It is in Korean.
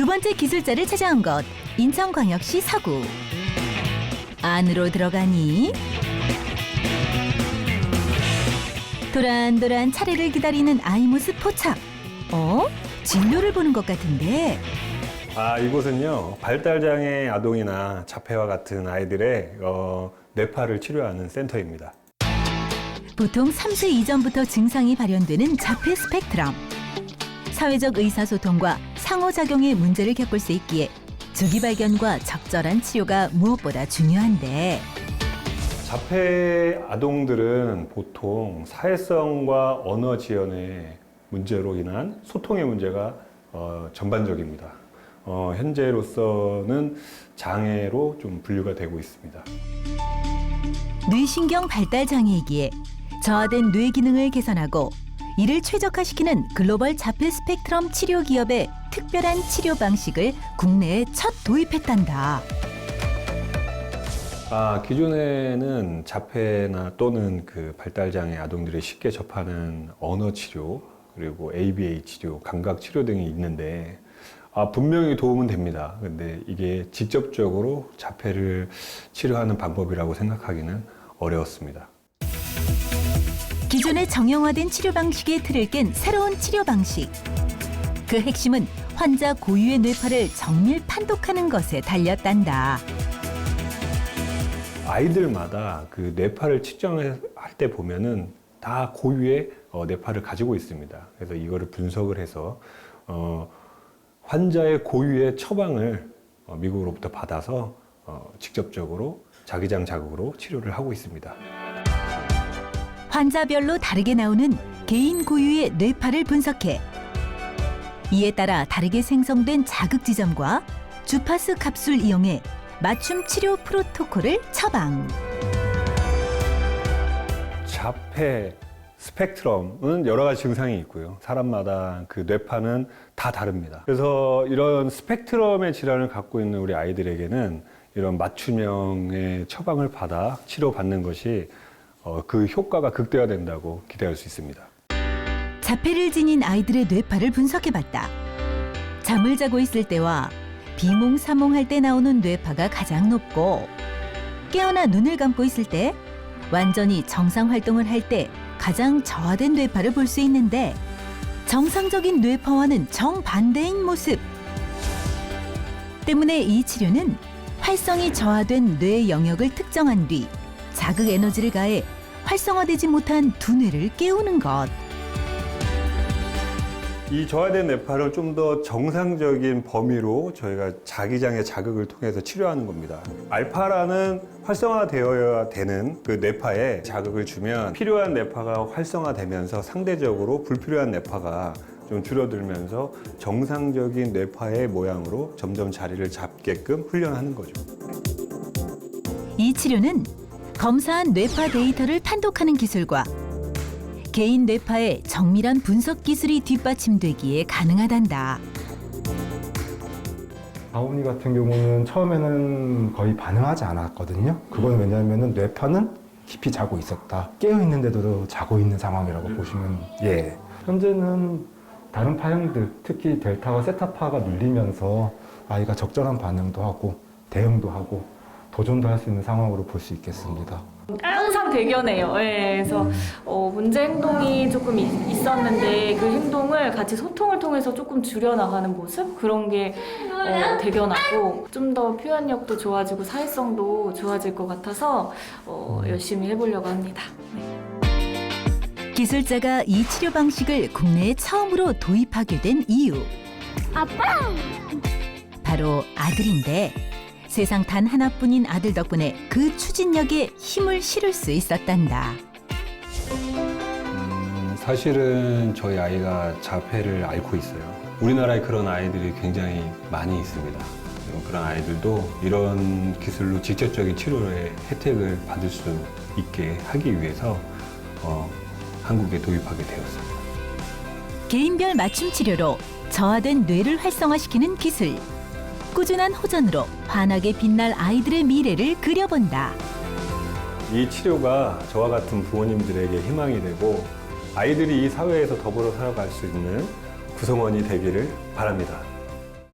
두 번째 기술자를 찾아온 곳 인천광역시 서구 안으로 들어가니 도란도란 차례를 기다리는 아이 모습 포착 어? 진료를 보는 것 같은데 아, 이곳은요, 발달장애 아동이나 자폐와 같은 아이들의 어, 뇌파를 치료하는 센터입니다. 보통 3세 이전부터 증상이 발현되는 자폐 스펙트럼. 사회적 의사소통과 상호작용의 문제를 겪을 수 있기에 조기 발견과 적절한 치료가 무엇보다 중요한데 자폐 아동들은 보통 사회성과 언어 지연의 문제로 인한 소통의 문제가 어, 전반적입니다. 어, 현재로서는 장애로 좀 분류가 되고 있습니다. 뇌신경 발달 장애이기에 저하된 뇌 기능을 개선하고 이를 최적화시키는 글로벌 자폐 스펙트럼 치료 기업의 특별한 치료 방식을 국내에 첫 도입했단다. 아, 기존에는 자폐나 또는 그 발달장애 아동들이 쉽게 접하는 언어 치료, 그리고 ABA 치료, 감각 치료 등이 있는데, 아, 분명히 도움은 됩니다. 근데 이게 직접적으로 자폐를 치료하는 방법이라고 생각하기는 어려웠습니다. 기존의 정형화된 치료 방식의 틀을 깬 새로운 치료 방식. 그 핵심은 환자 고유의 뇌파를 정밀 판독하는 것에 달렸단다. 아이들마다 그 뇌파를 측정할 때 보면은 다 고유의 어, 뇌파를 가지고 있습니다. 그래서 이거를 분석을 해서 어, 환자의 고유의 처방을 어, 미국으로부터 받아서 어, 직접적으로 자기장 자극으로 치료를 하고 있습니다. 환자별로 다르게 나오는 개인 고유의 뇌파를 분석해 이에 따라 다르게 생성된 자극 지점과 주파수 값을 이용해 맞춤 치료 프로토콜을 처방. 자폐 스펙트럼은 여러 가지 증상이 있고요. 사람마다 그 뇌파는 다 다릅니다. 그래서 이런 스펙트럼의 질환을 갖고 있는 우리 아이들에게는 이런 맞춤형의 처방을 받아 치료받는 것이 어, 그 효과가 극대화된다고 기대할 수 있습니다. 자폐를 지닌 아이들의 뇌파를 분석해봤다. 잠을 자고 있을 때와 비몽사몽할 때 나오는 뇌파가 가장 높고 깨어나 눈을 감고 있을 때 완전히 정상 활동을 할 때 가장 저하된 뇌파를 볼 수 있는데 정상적인 뇌파와는 정반대인 모습. 때문에 이 치료는 활성이 저하된 뇌 영역을 특정한 뒤 자극 에너지를 가해 활성화되지 못한 두뇌를 깨우는 것. 이 저하된 뇌파를 좀 더 정상적인 범위로 저희가 자기장의 자극을 통해서 치료하는 겁니다. 알파라는 활성화되어야 되는 그 뇌파에 자극을 주면 필요한 뇌파가 활성화되면서 상대적으로 불필요한 뇌파가 좀 줄어들면서 정상적인 뇌파의 모양으로 점점 자리를 잡게끔 훈련하는 거죠. 이 치료는 검사한 뇌파 데이터를 판독하는 기술과 개인 뇌파의 정밀한 분석 기술이 뒷받침되기에 가능하단다. 아오니 같은 경우는 처음에는 거의 반응하지 않았거든요. 그건 왜냐하면 뇌파는 깊이 자고 있었다. 깨어 있는데도 자고 있는 상황이라고 보시면 예. 현재는 다른 파형들, 특히 델타와 세타파가 눌리면서 아이가 적절한 반응도 하고 대응도 하고 도전도 할 수 있는 상황으로 볼 수 있겠습니다. 항상 대견해요. 예, 그래서 어, 문제 행동이 조금 있, 있었는데 그 행동을 같이 소통을 통해서 조금 줄여나가는 모습 그런 게 어, 대견하고 좀 더 표현력도 좋아지고 사회성도 좋아질 것 같아서 어, 열심히 해보려고 합니다. 네. 기술자가 이 치료 방식을 국내에 처음으로 도입하게 된 이유. 아빠! 바로 아들인데 세상 단 하나뿐인 아들 덕분에 그 추진력에 힘을 실을 수 있었단다. 음, 사실은 저희 아이가 자폐를 앓고 있어요. 우리나라에 그런 아이들이 굉장히 많이 있습니다. 그런 아이들도 이런 기술로 직접적인 치료의 혜택을 받을 수 있게 하기 위해서 어, 한국에 도입하게 되었습니다. 개인별 맞춤 치료로 저하된 뇌를 활성화시키는 기술. 꾸준한 호전으로 환하게 빛날 아이들의 미래를 그려본다. 이 치료가 저와 같은 부모님들에게 희망이 되고 아이들이 이 사회에서 더불어 살아갈 수 있는 구성원이 되기를 바랍니다.